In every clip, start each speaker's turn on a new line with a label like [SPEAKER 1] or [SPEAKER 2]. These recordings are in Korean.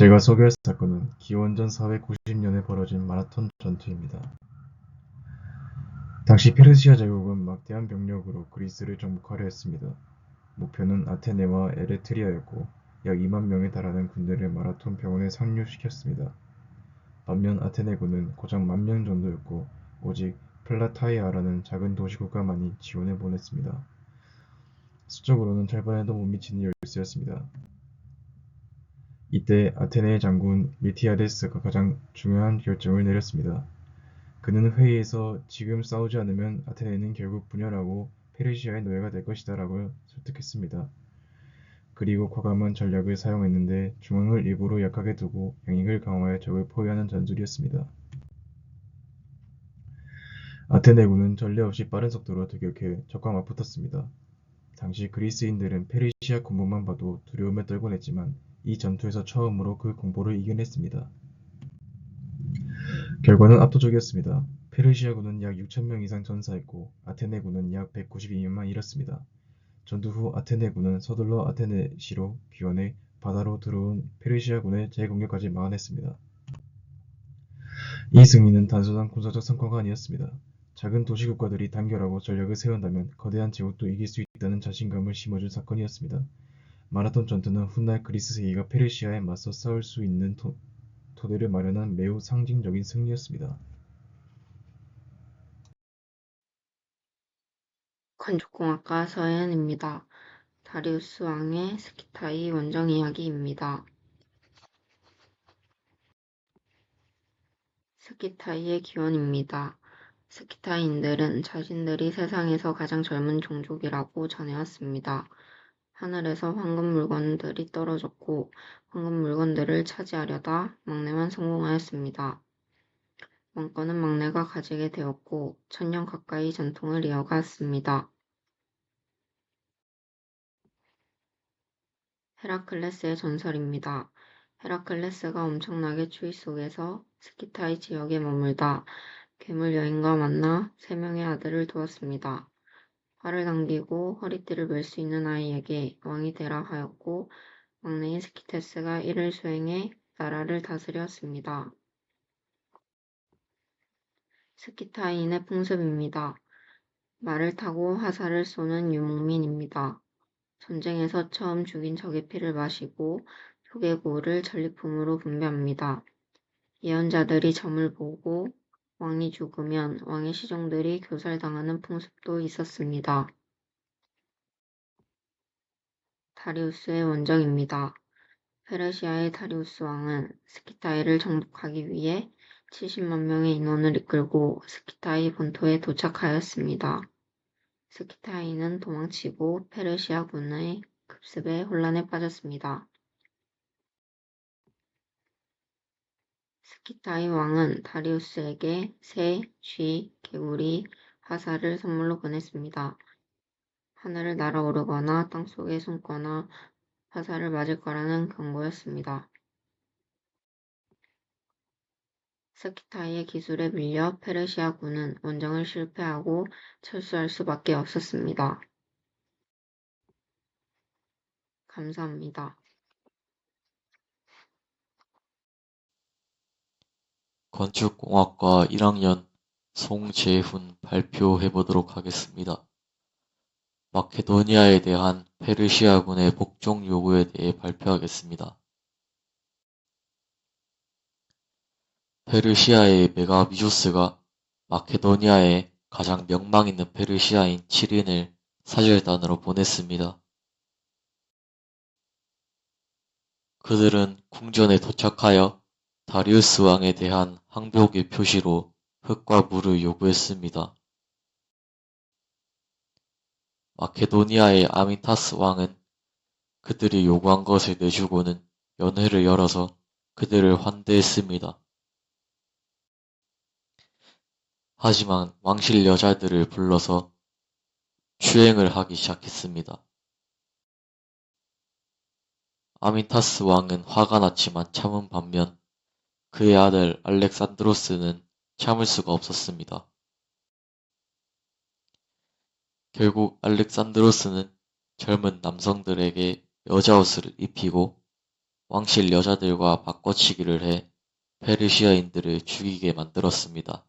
[SPEAKER 1] 제가 소개할 사건은 기원전 490년에 벌어진 마라톤 전투입니다. 당시 페르시아 제국은 막대한 병력으로 그리스를 정복하려 했습니다. 목표는 아테네와 에레트리아였고 약 2만 명에 달하는 군대를 마라톤 병원에 상륙시켰습니다. 반면 아테네군은 고작 만 명 정도였고 오직 플라타이아라는 작은 도시국가만이 지원을 보냈습니다. 수적으로는 절반에도 못 미치는 열세였습니다. 이때 아테네의 장군 미티아데스가 가장 중요한 결정을 내렸습니다. 그는 회의에서 지금 싸우지 않으면 아테네는 결국 분열하고 페르시아의 노예가 될 것이다 라고 설득했습니다. 그리고 과감한 전략을 사용했는데 중앙을 일부러 약하게 두고 양익을 강화해 적을 포위하는 전술이었습니다. 아테네군은 전례 없이 빠른 속도로 돌격해 적과 맞붙었습니다. 당시 그리스인들은 페르시아 군부만 봐도 두려움에 떨곤 했지만 이 전투에서 처음으로 그 공포를 이겨냈습니다. 결과는 압도적이었습니다. 페르시아군은 약 6천명 이상 전사했고 아테네군은 약 192명만 잃었습니다. 전투 후 아테네군은 서둘러 아테네시로 귀환해 바다로 들어온 페르시아군의 재공격까지 막아냈습니다. 이 승리는 단순한 군사적 성과가 아니었습니다. 작은 도시국가들이 단결하고 전략을 세운다면 거대한 제국도 이길 수 있다는 자신감을 심어준 사건이었습니다. 마라톤 전투는 훗날 그리스 세계가 페르시아에 맞서 싸울 수 있는 토, 토대를 마련한 매우 상징적인 승리였습니다.
[SPEAKER 2] 건축공학과 서혜은입니다. 다리우스 왕의 스키타이 원정 이야기입니다. 스키타이의 기원입니다. 스키타이인들은 자신들이 세상에서 가장 젊은 종족이라고 전해왔습니다. 하늘에서 황금 물건들이 떨어졌고 황금 물건들을 차지하려다 막내만 성공하였습니다. 왕권은 막내가 가지게 되었고 천년 가까이 전통을 이어갔습니다. 헤라클레스의 전설입니다. 헤라클레스가 엄청나게 추위 속에서 스키타이 지역에 머물다 괴물 여인과 만나 세 명의 아들을 두었습니다. 활을 당기고 허리띠를 멜 수 있는 아이에게 왕이 되라 하였고 막내인 스키테스가 이를 수행해 나라를 다스렸습니다. 스키타이인의 풍습입니다. 말을 타고 화살을 쏘는 유목민입니다. 전쟁에서 처음 죽인 적의 피를 마시고 조개 고를 전리품으로 분배합니다. 예언자들이 점을 보고 왕이 죽으면 왕의 시종들이 교살당하는 풍습도 있었습니다. 다리우스의 원정입니다. 페르시아의 다리우스 왕은 스키타이를 정복하기 위해 70만 명의 인원을 이끌고 스키타이 본토에 도착하였습니다. 스키타이는 도망치고 페르시아 군의 급습에 혼란에 빠졌습니다. 스키타이 왕은 다리우스에게 새, 쥐, 개구리, 화살을 선물로 보냈습니다. 하늘을 날아오르거나 땅속에 숨거나 화살을 맞을 거라는 경고였습니다. 스키타이의 기술에 밀려 페르시아 군은 원정을 실패하고 철수할 수밖에 없었습니다. 감사합니다.
[SPEAKER 3] 건축공학과 1학년 송재훈 발표해 보도록 하겠습니다. 마케도니아에 대한 페르시아군의 복종 요구에 대해 발표하겠습니다. 페르시아의 메가비조스가 마케도니아에 가장 명망 있는 페르시아인 7인을 사절단으로 보냈습니다. 그들은 궁전에 도착하여 다리우스 왕에 대한 항복의 표시로 흙과 물을 요구했습니다. 마케도니아의 아미타스 왕은 그들이 요구한 것을 내주고는 연회를 열어서 그들을 환대했습니다. 하지만 왕실 여자들을 불러서 추행을 하기 시작했습니다. 아미타스 왕은 화가 났지만 참은 반면 그의 아들 알렉산드로스는 참을 수가 없었습니다. 결국 알렉산드로스는 젊은 남성들에게 여자 옷을 입히고 왕실 여자들과 바꿔치기를 해 페르시아인들을 죽이게 만들었습니다.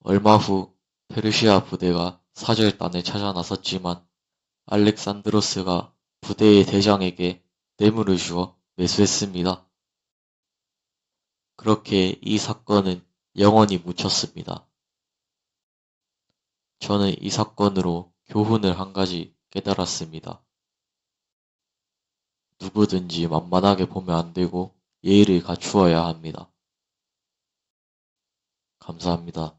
[SPEAKER 3] 얼마 후 페르시아 부대가 사절단을 찾아 나섰지만 알렉산드로스가 부대의 대장에게 뇌물을 주어 매수했습니다. 그렇게 이 사건은 영원히 묻혔습니다. 저는 이 사건으로 교훈을 한 가지 깨달았습니다. 누구든지 만만하게 보면 안 되고 예의를 갖추어야 합니다. 감사합니다.